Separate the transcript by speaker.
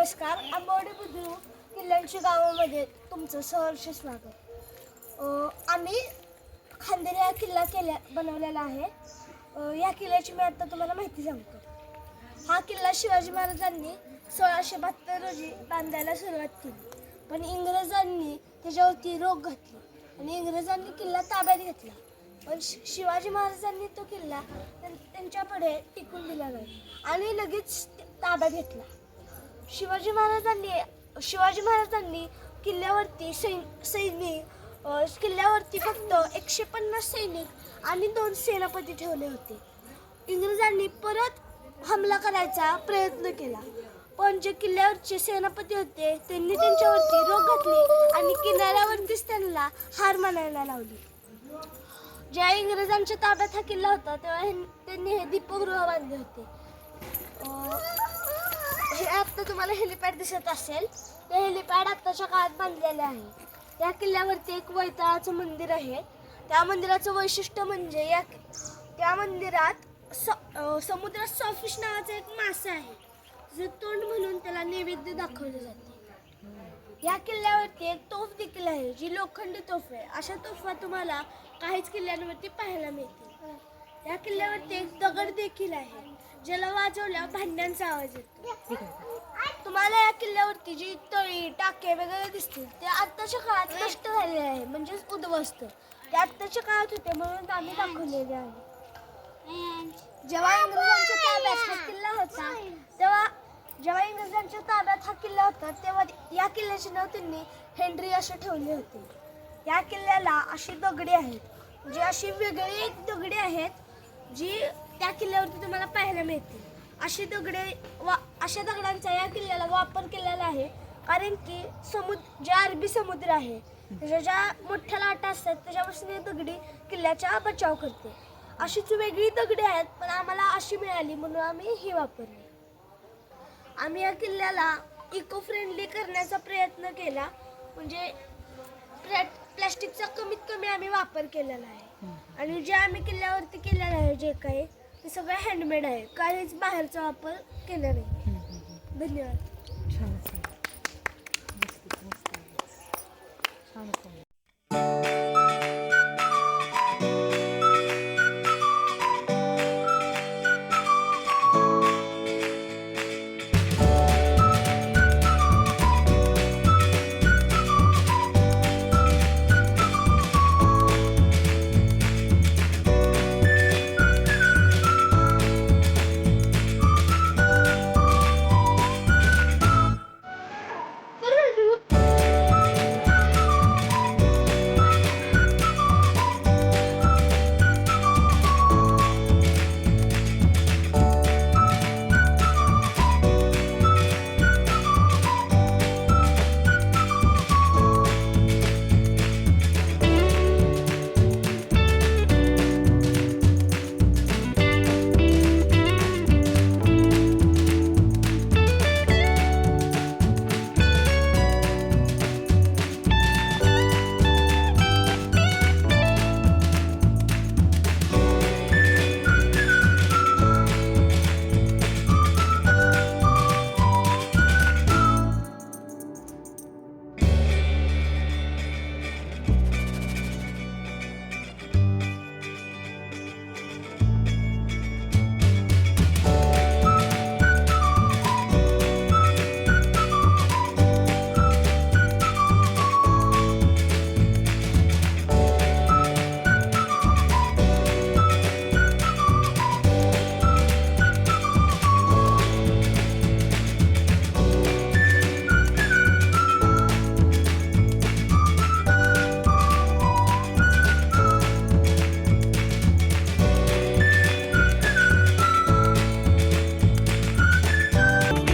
Speaker 1: नमस्कार आंबवडे बुद्रुक किल्ल्यांची गावामध्ये तुमचं सहर्ष स्वागत. आम्ही खांदेरी हा किल्ला केल्या बनवलेला आहे. या किल्ल्याची मी आता तुम्हाला माहिती सांगतो. हा किल्ला शिवाजी महाराजांनी सोळाशे बहात्तर रोजी बांधायला सुरुवात केली. पण इंग्रजांनी त्याच्यावरती रोग घातली आणि इंग्रजांनी किल्ला ताब्यात घेतला. पण शि- शिवाजी महाराजांनी तो किल्ला त्यां- त्यांच्यापुढे टिकून दिला नाही आणि लगेच ते ताब्यात घेतला. शिवाजी महाराजांनी शिवाजी महाराजांनी किल्ल्यावरती सैन सैनिक किल्ल्यावरती फक्त एकशे पन्नास सैनिक आणि दोन सेनापती ठेवले होते. इंग्रजांनी परत हमला करायचा प्रयत्न केला. पण जे किल्ल्यावरचे सेनापती होते त्यांनी त्यांच्यावरती रोग घातले आणि किनाऱ्यावरतीच त्यांना हार मानायला लावली. ज्या इंग्रजांच्या ताब्यात हा किल्ला होता तेव्हा त्यांनी हे दीपगृह बांधले होते. आता तुम्हाला हेलिपॅड दिसत असेल. ते हेलिपॅड आत्ताच्या काळात बांधलेले आहे. या किल्ल्यावरती एक वैताळाचं मंदिर आहे. त्या मंदिराचं वैशिष्ट्य म्हणजे या त्या मंदिरात स समुद्रात सॉफिश नावाचा एक मासा आहे. जे तोंड म्हणून त्याला नैवेद्य दाखवले जाते. या किल्ल्यावरती एक तोफ देखील आहे जी लोखंडी तोफ आहे. अशा तोफा तुम्हाला काहीच किल्ल्यांवरती पाहायला मिळतील. या किल्ल्यावरती एक दगड देखील आहे ज्याला वाजवल्या भांड्यांचा आवाज येतो. तुम्हाला या किल्ल्यावरती जी तळी टाके वगैरे दिसतील ते आत्ताच्या काळात नष्ट झालेले आहे. म्हणजेच उद्ध्वस्त. ते आत्ताच्या काळात होते म्हणून आम्ही दाखवलेले आहे. जेव्हा इंग्रजांच्या ताब्यात हा किल्ला होता तेव्हा जेव्हा इंग्रजांच्या ताब्यात हा किल्ला होता तेव्हा या किल्ल्याचे नाव त्यांनी हेनरी असे ठेवले होते. या किल्ल्याला अशी दगडी आहेत. म्हणजे अशी वेगळी एक दगडी आहेत जी त्या किल्ल्यावरती तुम्हाला पाहायला मिळतील. अशी दगडे वा अशा दगडांचा या किल्ल्याला वापर केलेला आहे. कारण की समुद्र जे अरबी समुद्र आहे त्याच्या ज्या मोठ्या लाटा असतात त्याच्यापासून ही दगडी किल्ल्याचा बचाव करते. अशीच वेगळी दगडी आहेत पण आम्हाला अशी मिळाली म्हणून आम्ही ही वापरली. आम्ही या किल्ल्याला इको फ्रेंडली करण्याचा प्रयत्न केला. म्हणजे प्लॅ- प्लॅस्टिकचा कमीत कमी आम्ही वापर केलेला आहे. आणि जे आम्ही किल्ल्यावरती केलेलं आहे जे काही ते सगळं हँडमेड आहे. काहीच बाहेरचा वापर केला नाही. धन्यवाद.
Speaker 2: छान.